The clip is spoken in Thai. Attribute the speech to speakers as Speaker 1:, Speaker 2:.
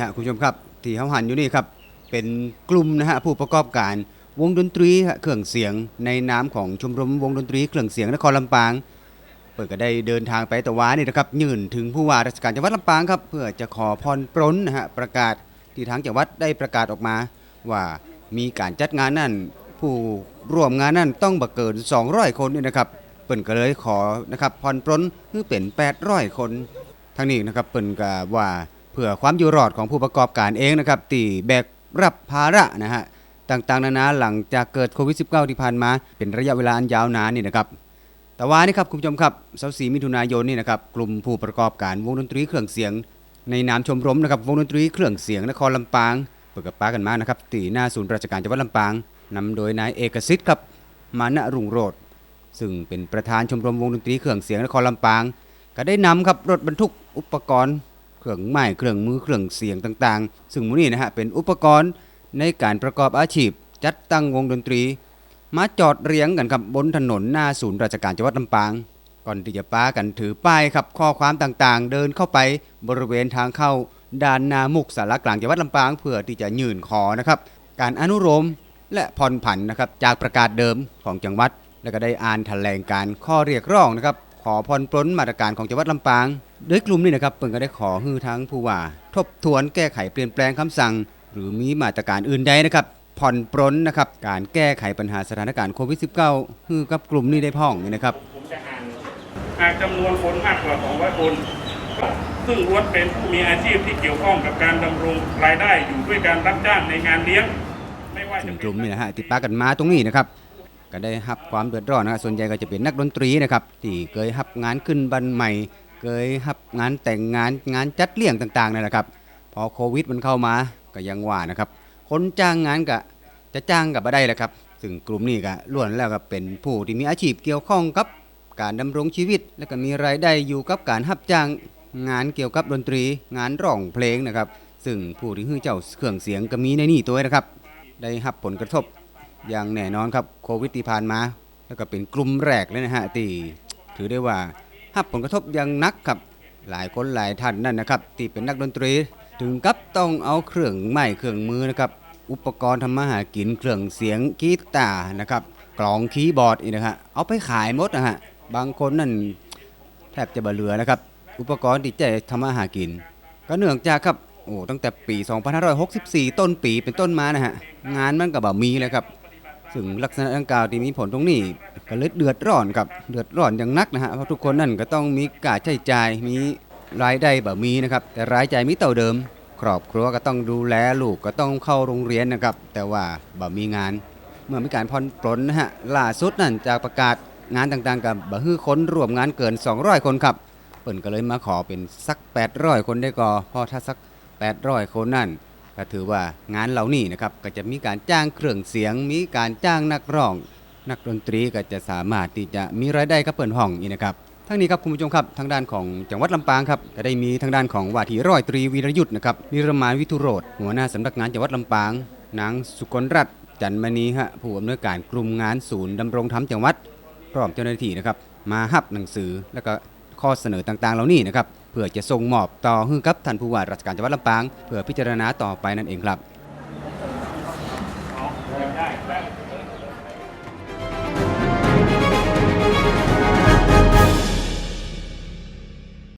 Speaker 1: ฮะคุณผู้ชมครับที่เขาหันอยู่นี่ครับเป็นกลุ่มนะฮะผู้ประกอบการวงดนตรีเครื่องเสียงในนามของชมรมวงดนตรีเครื่องเสียงนครลำปาง เปิดก็ได้เดินทางไปตะวานี่นะครับยื่นถึงผู้ว่าราชการจังหวัดลำปางครับเพื่อจะขอพรปรนนะฮะประกาศที่ทางจังหวัดได้ประกาศออกมา ว่ามีการจัดงานนั่นผู้ร่วมงานนั่นต้องบักเกิน 200 คนนี่นะครับเปิ่นก็เลยขอนะครับพรปรนคือเป็น 800 คนทั้งนี้นะครับเปิ่นก็ว่า พื่อความอยู่รอดของผู้ประกอบการเองนะครับตีแบกรับภาระนะฮะต่างๆนานาหลังจากเกิดโควิด -19 ที่ผ่านมา เป็นระยะเวลาอันยาวนานนี่นะครับแต่ว่านี่ครับคุณผู้ชมครับ24มิถุนายนนี่นะครับกลุ่มผู้ประกอบการวงดนตรีเครื่องเสียง ในนามชมรมนะครับวงดนตรีเครื่องเสียงนครลำปางเปิดกับป้ากันมานะครับตีหน้าศูนย์ราชการจังหวัดลำปางนำโดยนายเอกสิทธิ์ครับมานะรุ่งโรจน์ซึ่งเป็นประธานชมรมวงดนตรีเครื่องเสียงนครลำปาง ก็ได้นำครับรถบรรทุกอุปกรณ์ รื่องไม้เครื่องมือเครื่องเสียงต่างๆ ซึ่งมูนี่นะฮะเป็นอุปกรณ์ในการประกอบอาชีพ จัดตั้งวงดนตรี มาจอดเรียงกันครับบนถนนหน้าศูนย์ราชการจังหวัดลำปาง ก่อนที่จะป้ากันถือป้ายครับข้อความต่างๆ เดินเข้าไปบริเวณทางเข้าด้านนามุกสารกลางจังหวัดลำปาง เพื่อที่จะยื่นขอนะครับการอนุโลมและผ่อนผันนะครับจากประกาศเดิมของจังหวัด แล้วก็ได้อ่านแถลงการข้อเรียกร้องนะครับ อผ่อนปลนมาตรการของจังหวัดลำปาง โดยกลุ่มนี้นะครับเปิ่นก็ได้ขอฮือทั้งผู้ว่า ทบทวนแก้ไขเปลี่ยนแปลงคำสั่ง หรือมีมาตรการอื่นใดนะครับผ่อนปรนนะครับการแก้ไขปัญหาสถานการณ์โควิด -19 ฮือกับกลุ่มนี้ได้พ่องนี่นะครับ
Speaker 2: ผมจะอ่านหากจำนวนคนมากกว่า200คนซึ่งล้วนเป็นผู้มีอาชีพที่เกี่ยวข้องกับการดำรงรายได้อยู่ด้วยการรับจ้างในงานเลี้ยง ไม่ว่า
Speaker 1: ซึ่
Speaker 2: จะ
Speaker 1: ง
Speaker 2: เป็
Speaker 1: กลุ่มนี่นะฮะติดปากันมาตรงนี้นะครับ ก็ได้รับความเดือดร้อนนะครับส่วนใหญ่ก็จะเป็นนักดนตรีนะครับที่เคยรับงานขึ้นบันใหม่ เคยรับงานแต่งงานงานจัดเลี้ยงต่างๆนั่นแหละครับพอโควิดมันเข้ามาก็ยังว่านะครับคนจ้างงานก็จะจ้างกับบ่ได้แหละครับซึ่งกลุ่มนี้ก็ล้วนแล้วก็เป็นผู้ที่มีอาชีพเกี่ยวข้องกับการดำรงชีวิต และก็มีรายได้อยู่กับการรับจ้างงานเกี่ยวกับดนตรีงานร้องเพลงนะครับ ซึ่งผู้ที่ฮือเจ้าเครื่องเสียงก็มีในนี่ตัวนะครับ ได้รับผลกระทบ อย่างแน่นอนครับโควิดที่ผ่านมา แล้วก็เป็นกลุ่มแรกเลยนะฮะที่ถือได้ว่ารับผลกระทบอย่างนักครับหลายคนหลายท่านนั่นนะครับที่เป็นนักดนตรีถึงกับต้องเอาเครื่องไม้เครื่องมือนะครับอุปกรณ์ทำมาหากินเครื่องเสียงกีตาร์นะครับกลองคีย์บอร์ดอีกนะฮะเอาไปขายหมดนะฮะบางคนนั่นแทบจะบ่เหลือนะครับอุปกรณ์ที่จะทำมาหากิน ก็เนื่องจากครับโอ้ตั้งแต่ปี 2564 ต้นปีเป็นต้นมานะฮะงานมันก็บ่มีเลยครับ ซึ่งลักษณะดังกล่าวที่มีผลตรงนี้ก็เลยเดือดร้อนครับเดือดร้อนอย่างนักนะฮะเพราะทุกคนนั่นก็ต้องมีการใช้จ่ายมีรายได้แบบมีนะครับ แต่รายจ่ายมีเต่าเดิม ครอบครัวก็ต้องดูแลลูกก็ต้องเข้าโรงเรียนนะครับ แต่ว่าบ่มีงาน เมื่อมีการผ่อนปลนนะฮะล่าสุดนั่นจากประกาศงานต่างๆ กับบ่ฮื้อคนรวมงานเกิน 200 คนครับเปิ่นก็เลยมาขอเป็นสัก 800 คนได้ก่อเพราะถ้าสัก 800 คนนั่น ก็ถือว่างานเหล่านี้นะครับก็จะมีการจ้างเครื่องเสียง มีการจ้างนักร้อง นักดนตรีก็จะสามารถที่จะมีรายได้กับเปิดห้องอีกนะครับทั้งนี้ครับคุณผู้ชมครับทางด้านของจังหวัดลำปางครับก็ได้มีทางด้านของว่าที่ร้อยตรีวีรยุทธ์นะครับนิรมานวิทุโรธหัวหน้าสำนักงานจังหวัดลำปางนางสุกลรัตน์จันมณีฮะผู้อำนวยการกลุ่มงานศูนย์ดำรงธรรมจังหวัดพร้อมเจ้าหน้าที่นะครับมาฮับหนังสือแล้วก็ข้อเสนอต่างๆ เหล่านี้นะครับ เพื่อจะส่งมอบต่อให้กับท่านผู้ว่าราชการจังหวัดลำปาง เพื่อพิจารณาต่อไปนั่นเองครับ